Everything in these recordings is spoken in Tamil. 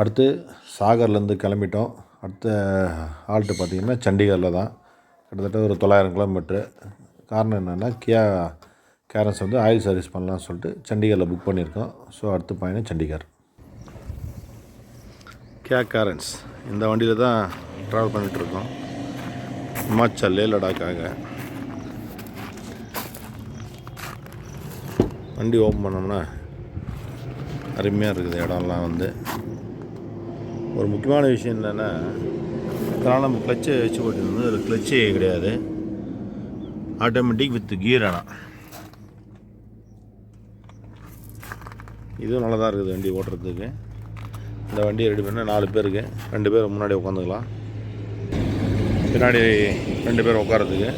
அடுத்து சாகர்லேருந்து கிளம்பிட்டோம். அடுத்த ஆல்ட்டு பார்த்திங்கன்னா சண்டிகரில் தான். கிட்டத்தட்ட ஒரு தொள்ளாயிரம் கிலோமீட்ரு. காரணம் என்னென்னா கியா கேரன்ஸ் வந்து ஆயில் சர்வீஸ் பண்ணலாம்னு சொல்லிட்டு சண்டிகரில் புக் பண்ணியிருக்கோம். ஸோ அடுத்த பயணம் சண்டிகர். கியா கேரன்ஸ் இந்த வண்டியில் தான் ட்ராவல் பண்ணிகிட்ருக்கோம். ஹிமாச்சல் லே லடாக்காக. வண்டி ஓப்பன் பண்ணோம்னா அருமையாக இருக்குது. இடம்லாம் வந்து ஒரு முக்கியமான விஷயம் என்னென்னா இதனால் நம்ம கிளச்சை வச்சு போட்டிருந்தது அதில் கிளச்சே கிடையாது. ஆட்டோமேட்டிக் வித் கியர் ஆனால் இதுவும் நல்லா தான் இருக்குது வண்டி ஓட்டுறதுக்கு. இந்த வண்டியை ரெடி பண்ணால் நாலு பேருக்கு ரெண்டு பேர் முன்னாடி உட்காந்துக்கலாம். பின்னாடி ரெண்டு பேர் உட்காரத்துக்கு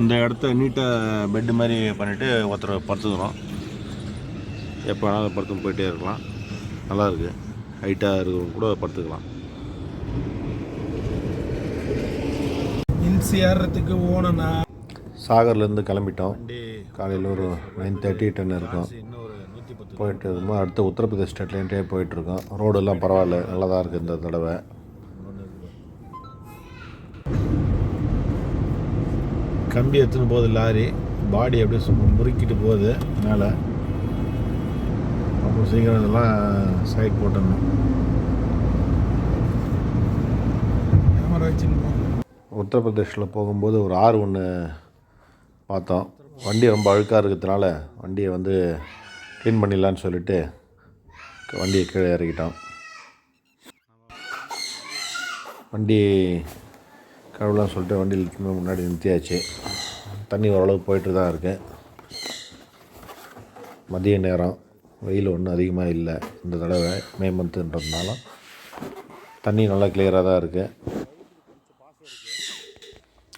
இந்த இடத்த நீட்டாக பெட்டு மாதிரி பண்ணிவிட்டு ஒருத்தர் படுத்துக்கிறோம். எப்போ வேணாலும் படுத்து போயிட்டே இருக்கலாம். நல்லா இருக்குது ஹைட்டாக இருக்கிறவங்க கூட படுத்துக்கலாம். ஹில்ஸ் ஏறுறதுக்கு ஓனனா? சாகர்லேருந்து கிளம்பிட்டோம். காலையில் ஒரு நைன் தேர்ட்டி டென் இருக்கும். போயிட்டு இருக்கும்போது அடுத்து உத்தரப்பிரதேஷ் ஸ்டேட்லேருந்தே போயிட்டுருக்கோம் ரோடெல்லாம் பரவாயில்ல நல்லா தான் இருக்குது இந்த தடவை. கம்பி எடுத்துன்னு போகுது லாரி. பாடி அப்படியே சும்மா முறுக்கிட்டு போகுது. மேலே அப்புறம் சீக்கிரம் இதெல்லாம் சைட் வச்சுன்னு உத்தரப்பிரதேஷில் போகும்போது ஒரு ஆறு ஒன்று பார்த்தோம். வண்டி ரொம்ப அழுக்காக இருக்கிறதுனால வண்டியை வந்து க்ளீன் பண்ணிடலான்னு சொல்லிட்டு வண்டியை கீழே இறக்கிட்டோம். வண்டி கழுவலாம்னு சொல்லிட்டு வண்டியில் முன்னாடி நிறுத்தியாச்சு. தண்ணி ஓரளவு போயிட்டு தான் இருக்கு. மதிய நேரம். வெயில் ஒன்றும் அதிகமாக இல்லை இந்த தடவை மே மந்த்துன்றதுனால தண்ணி நல்லா கிளியராக தான் இருக்குது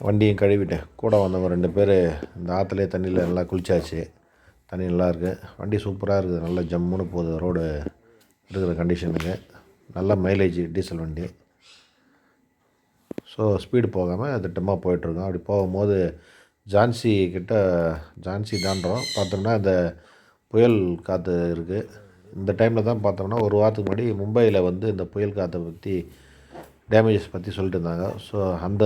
வண்டியும் கழுவிட்டேன். கூட வந்தவங்க ரெண்டு பேர் இந்த ஆற்றுலேயே தண்ணியில் நல்லா குளிச்சாச்சு. தண்ணி நல்லா இருக்குது வண்டி சூப்பராக இருக்குது. நல்லா ஜம்முன்னு போகுது. ரோடு இருக்கிற கண்டிஷனுக்கு நல்ல மைலேஜ் டீசல் வண்டி. ஸோ ஸ்பீடு போகாமல் திட்டமாக போயிட்டுருக்கோம். அப்படி போகும்போது ஜான்சி கிட்ட ஜான்சி தாண்டோம் பார்த்தோம்னா இந்த புயல் காற்று இருக்குது இந்த டைமில் தான் பார்த்தோம்னா ஒரு வாரத்துக்கு முன்னாடி மும்பையில் வந்து இந்த புயல் காற்றை பற்றி டேமேஜஸ் பற்றி சொல்லிட்டு இருந்தாங்க. ஸோ அந்த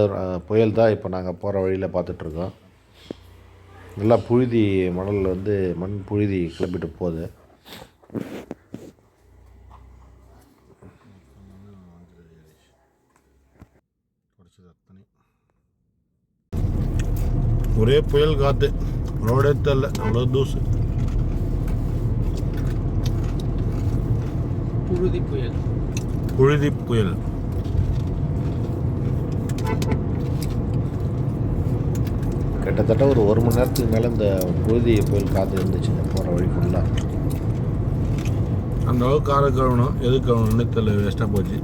புயல் தான் இப்போ நாங்கள் போகிற வழியில் பார்த்துட்ருக்கோம் நல்லா புழுதி மணல் வந்து மண் புழுதி கிளப்பிட்டு போகுது. ஒரே புயல் காற்று ரோடே தெரில அவ்வளோ தூசு. புழுதி புயல் புழுதி புயல் கிட்டத்தட்ட ஒரு ஒரு மணி நேரத்துக்கு மேலே இந்த புழுதி புயல் காற்று இருந்துச்சுங்க போகிற வழி ஃபுல்லாக அந்த அளவுக்கு காரை கழுவணும் எது கழுவணும்னு தெரியல வேஸ்ட்டாக போச்சு.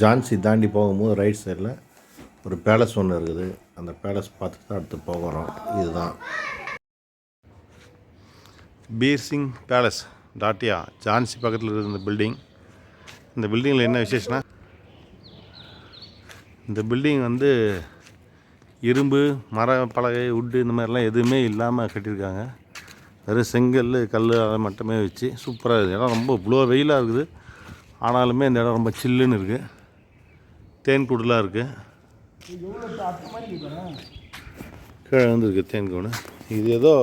ஜான்சி தாண்டி போகும்போது ரைட் சைடில் ஒரு பேலஸ் ஒன்று இருக்குது. அந்த பேலஸ் பார்த்துட்டு தான் அடுத்து போகிறோம் இதுதான். பீர் சிங் பேலஸ் டாட்டியா ஜான்சி பக்கத்தில் இருக்கிற இந்த பில்டிங் இந்த பில்டிங்கில் என்ன விசேஷம்னா இந்த பில்டிங் வந்து இரும்பு மர பலகை உட்டு இந்த மாதிரிலாம் எதுவுமே இல்லாமல் கட்டியிருக்காங்க. வெறும் செங்கல் கல் அதை மட்டுமே வச்சு சூப்பராக இருக்குது. இடம் ரொம்ப இவ்வளோ வெயிலாக இருக்குது. ஆனாலுமே இந்த இடம் ரொம்ப சில்லுன்னு இருக்குது தேன் கூடுலாம் இருக்குது கீழே வந்துருக்கு தேன் கூடு. இது ஏதோ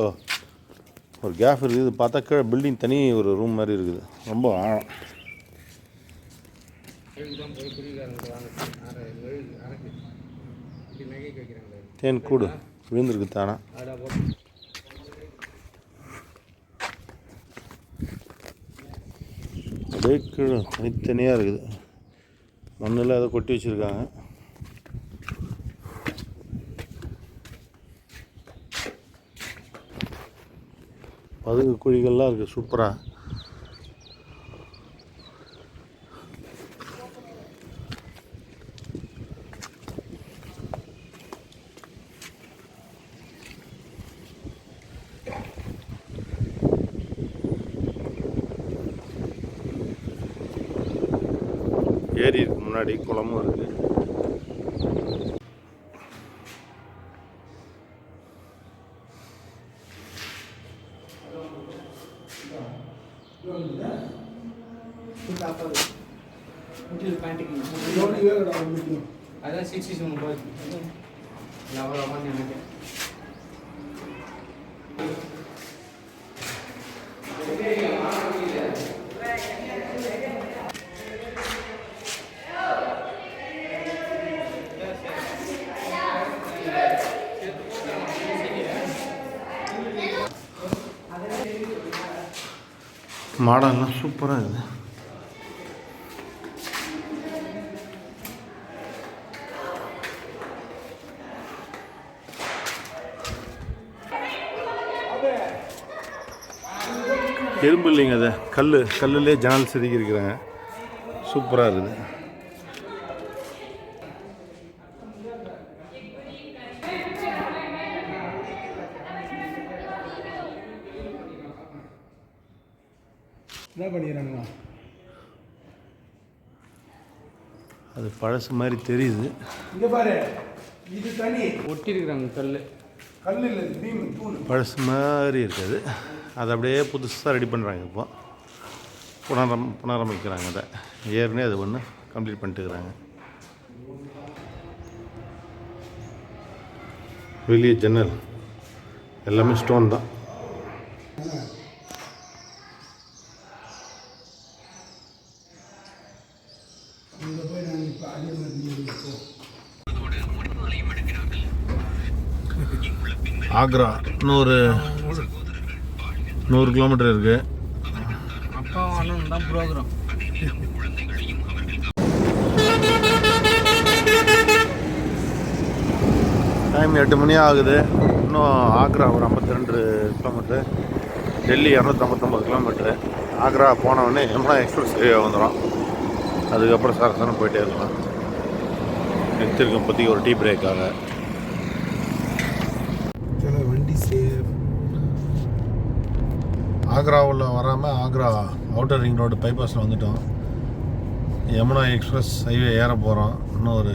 ஒரு கேப் இருக்குது. இது பார்த்தா கீழே பில்டிங் தனி ஒரு ரூம் மாதிரி இருக்குது. ரொம்ப ஆழம். தேன் கூடு. விழுந்திருக்கு தானா? அப்படியே கீழே தனித்தனியாக இருக்குது. மண்ணில் அதை கொட்டி வச்சுருக்காங்க. பதுங்கு குழிகள்லாம் இருக்குது சூப்பராக ஏரி இருக்கு முன்னாடி குளமும் இருக்குது மாடல்லாம் சூப்பராக இருக்குது. எறும்பு இல்லைங்க அதை. கல் கல்லுலேயே ஜன்னல் செதுக்கி இருக்கிறாங்க சூப்பராக இருக்குது. என்ன பண்ணிக்கிறானுங்க அது பழசு மாதிரி தெரியுது. இங்கே பாரு. இது தனி. ஒட்டியிருக்கிறாங்க கல் கல் இல்லை பீம் தூண். பழசு மாதிரி இருக்குது. அதை அப்படியே புதுசாக ரெடி பண்ணுறாங்க இப்போ. புனரம் புனரமைக்கிறாங்க அதை. ஏற்கனவே அது ஒன்று கம்ப்ளீட் பண்ணிட்டுருக்குறாங்க. வெளியே ஜன்னல் எல்லாமே ஸ்டோன் தான் இங்கே போய் நான் இப்போ அதே மாதிரி இப்போ ஆக்ரா. நூறு நூறு கிலோமீட்டர் இருக்குது அப்பா அண்ணன் தான் ப்ரோக்ராம். டைம் எட்டு மணி ஆகுது. இன்னும் ஆக்ரா ஒரு ஐம்பத்தி ரெண்டு கிலோமீட்ரு டெல்லி இரநூத்தம்பத்தொம்பது கிலோமீட்ரு ஆக்ரா போனவொடனே யமுனா எக்ஸ்பிரஸ் ஹைவே வந்துடும் அதுக்கப்புறம் சரசரம் போயிட்டே இருக்கலாம். நிறுத்திருக்கோம் இப்போதைக்கு ஒரு டீ பிரேக்காக சில வண்டி சேஃப் ஆக்ராவில் வராமல் ஆக்ரா அவுட்டர் ரிங் ரோடு பைபாஸில் வந்துட்டோம். யமுனா எக்ஸ்பிரஸ் ஹைவே ஏற போகிறோம் இன்னும் ஒரு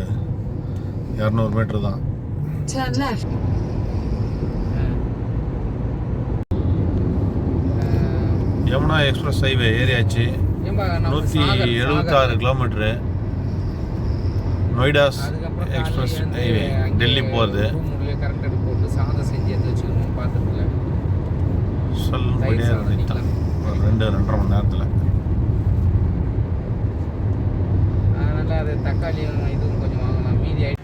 இரநூறு மீட்ரு தான். யமுனா எக்ஸ்பிரஸ் ஹைவே ஏறியாச்சு. நூற்றி எழுபத்தாறு. Kilometre Noida's express highway Delhi போகிறது ஒரு ரெண்டு ரெண்டரை மணி நேரத்தில். அதனால அது தக்காளியும் இதுவும் கொஞ்சம் வாங்கலாம். மீதி ஐட்டம்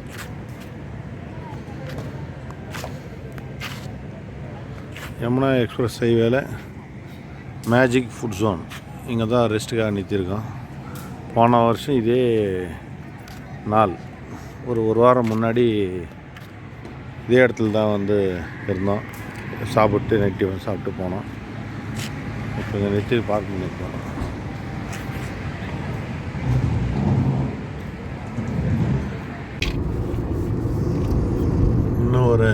யமுனா எக்ஸ்பிரஸ் ஹைவேல மேஜிக் ஃபுட் ஜோன் இங்கே தான் ரெஸ்ட்டுக்காக நிறுத்தியிருக்கோம். போன வருஷம் இதே நாள். ஒரு ஒரு வாரம் முன்னாடி இதே இடத்துல தான் வந்து இருந்தோம். சாப்பிட்டு நைட்டி வந்து சாப்பிட்டு போனோம். இப்போ இங்கே நிறுத்தி பார்க் பண்ணியிருக்கோம் இன்னும் ஒரு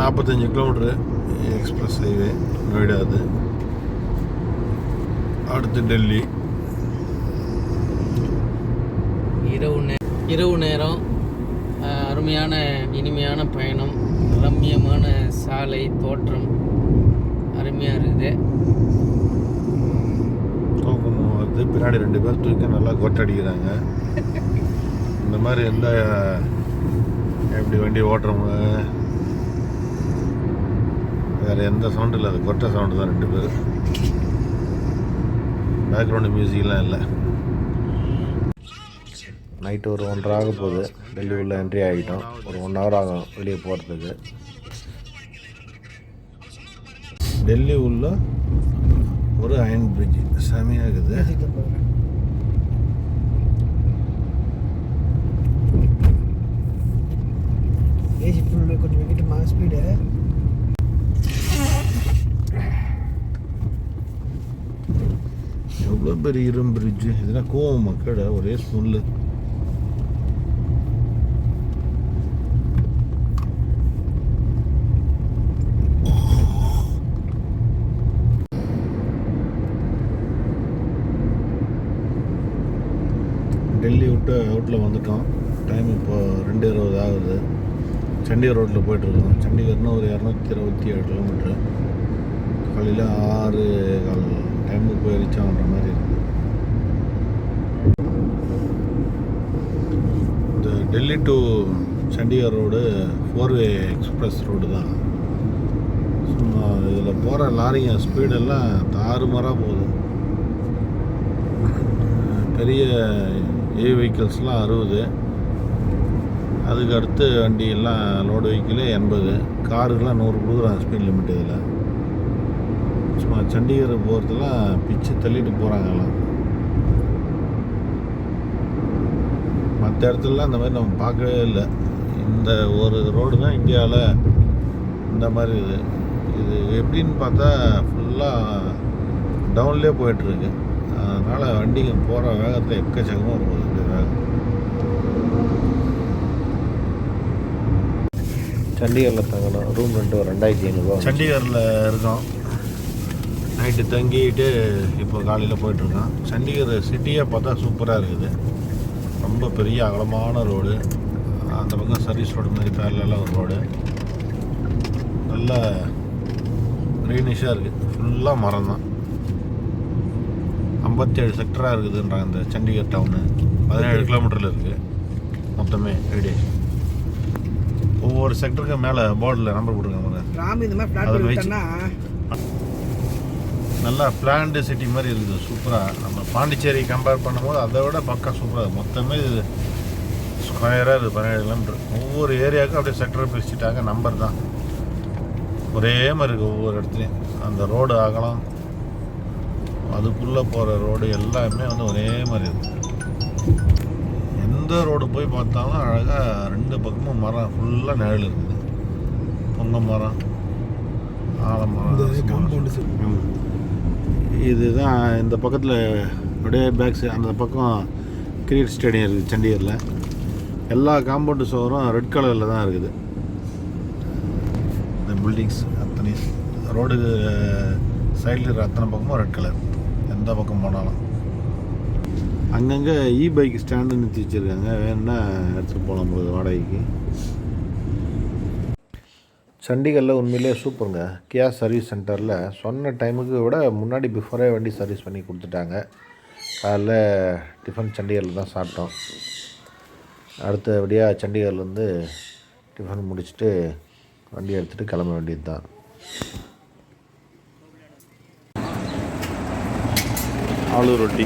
நாற்பத்தஞ்சு கிலோமீட்ரு எக்ஸ்பிரஸ் ஹைவே நொய்டா அது. அடுத்து டெல்லி. இரவு நே இரவு நேரம். அருமையான இனிமையான பயணம் ரம்மியமான சாலை தோற்றம். அருமையாக இருக்குது. தூக்கம் வருது. பின்னாடி ரெண்டு பேர் தூக்கி நல்லா கொட்டடிக்கிறாங்க. இந்த மாதிரி எந்த எப்படி வண்டி ஓட்டுறவங்க? வேறு எந்த சவுண்டும் இல்லை அது கொட்டை சவுண்டு தான் ரெண்டு பேர் பேக்ரவுண்டு மியூசிக்லாம் இல்லை. நைட்டு ஒரு ஒன்றரை ஆக போகுது. டெல்லி உள்ள என்ட்ரி ஆகிட்டோம். ஒரு ஒன் ஹவர் ஆகும் வெளியே போகிறதுக்கு டெல்லி உள்ள ஒரு அயன் பிரிட்ஜ் செமையாக இருக்குது. ஏசி ஃபுல்லு கொஞ்சம் வைக்கிட்டுமா ஸ்பீடு எவ்வளோ பெரிய இரும்பு பிரிட்ஜ் இதெல்லாம் கோவம் மக்கள் ஒரே ஸ்மெல்லு டெல்லி விட்டு வந்துட்டோம். டைம் இப்போ ரெண்டு இருபது ஆகுது. சண்டிகர் ரோட்டில் போயிட்டுருக்கோம். சண்டிகர்னா ஒரு இரநூத்தி இருபத்தி ஏழு கிலோமீட்ரு காலையில் ஆறு கால் டைமுக்கு போய் ரீச் ஆகுற மாதிரி இருக்குது இந்த Delhi to Chandigarh road four way express road தான். சும்மா இதில் போகிற லாரிங்க ஸ்பீடெல்லாம் தாறுமாறாக போகுது. பெரிய ஏ வெஹிக்கிள்ஸ்லாம் அறுபது. அதுக்கு அடுத்து வண்டி எல்லாம் லோடு வெஹிக்கிளே எண்பது. காருக்கெலாம் நூறு கொடுக்குறாங்க ஸ்பீட் லிமிட் இதில். சும்மா சண்டிகர் போகிறதுலாம் பிச்சு தள்ளிட்டு போகிறாங்கலாம் மற்ற இடத்துலலாம் இந்த மாதிரி நம்ம பார்க்கவே இல்லை. இந்த ஒரு ரோடு தான் இந்தியாவில் இந்த மாதிரி இது. இது எப்படின்னு பார்த்தா ஃபுல்லாக டவுன்லேயே போயிட்டுருக்கு. அதனால் வண்டிங்க போகிற வேகத்தில் எக்கச்சக்கமாக போகுது இந்த வேகம் சண்டிகரில் தங்கணும். ரூம் ரெண்டு ஒரு ரெண்டாயிரத்தி ஐநூறுரூவா சண்டிகரில் இருக்கோம். நைட்டு தங்கிட்டு இப்போ காலையில் போயிட்டுருக்கோம். சண்டிகர் சிட்டியே பார்த்தா சூப்பராக இருக்குது. ரொம்ப பெரிய அகலமான ரோடு. அந்த பக்கம் சர்வீஸ் ரோடு மாதிரி பேரலாம் ஒரு ரோடு. நல்ல க்ரீனிஷாக இருக்குது ஃபுல்லாக மரம் தான். ஐம்பத்தேழு செக்டராக இருக்குதுன்றாங்க இந்த சண்டிகர் டவுனு பதினேழு கிலோமீட்டரில் இருக்குது மொத்தமே ரேடியேஷன் ஒவ்வொரு செக்டருக்கு மேலே போர்டில் நம்பர் போட்டுருக்காங்க அதை வச்சு- நல்லா பிளான்டு சிட்டி மாதிரி இருக்குது சூப்பராக நம்ம பாண்டிச்சேரி கம்பேர் பண்ணும்போது அதை விட பக்கா சூப்பராக மொத்தமே இது ஸ்கொயராக இருக்குது பதினேழு கிலோமீட்டர் ஒவ்வொரு ஏரியாவுக்கும் அப்படியே செக்டர் பிரிச்சுட்டாங்க நம்பர் தான். ஒரே மாதிரி இருக்குது ஒவ்வொரு இடத்துலையும். அந்த ரோடு அகலம் அதுக்குள்ளே போகிற ரோடு எல்லாமே வந்து ஒரே மாதிரி இருக்குது எந்த ரோடு போய் பார்த்தாலும் அழகாக ரெண்டு பக்கமும் மரம் ஃபுல்லாக நிழல் இருக்குது. பொங்க மரம் ஆலமரம். காம்பவுண்டு. இதுதான் இந்த பக்கத்தில் அப்படியே பேக்ஸ் அந்த பக்கம் கிரிக்கெட் ஸ்டேடியம் இருக்குது சண்டிகரில். எல்லா காம்பவுண்டு சுவரும் ரெட் கலரில் தான் இருக்குது. இந்த பில்டிங்ஸ் அத்தனை ரோடு சைடில் இருக்கிற அத்தனை பக்கமும் ரெட் கலர் எந்த பக்கம் போனாலும். அங்கங்கே இ பைக் ஸ்டாண்டு நிறுத்தி வச்சுருக்காங்க. வேணும்னா எடுத்துகிட்டு போகலாம் போகுது வாடகைக்கு? சண்டிகரில் உண்மையிலே சூப்பருங்க. கியா சர்வீஸ் சென்டரில் சொன்ன டைமுக்கு விட முன்னாடி பிஃபோரே வண்டி சர்வீஸ் பண்ணி கொடுத்துட்டாங்க. காலைல டிஃபன் சண்டிகரில் தான் சாப்பிட்டோம். அடுத்தபடியாக சண்டிகர்லேருந்து டிஃபன் முடிச்சுட்டு வண்டி எடுத்துகிட்டு கிளம்ப வேண்டியது தான் ஆலு ரொட்டி.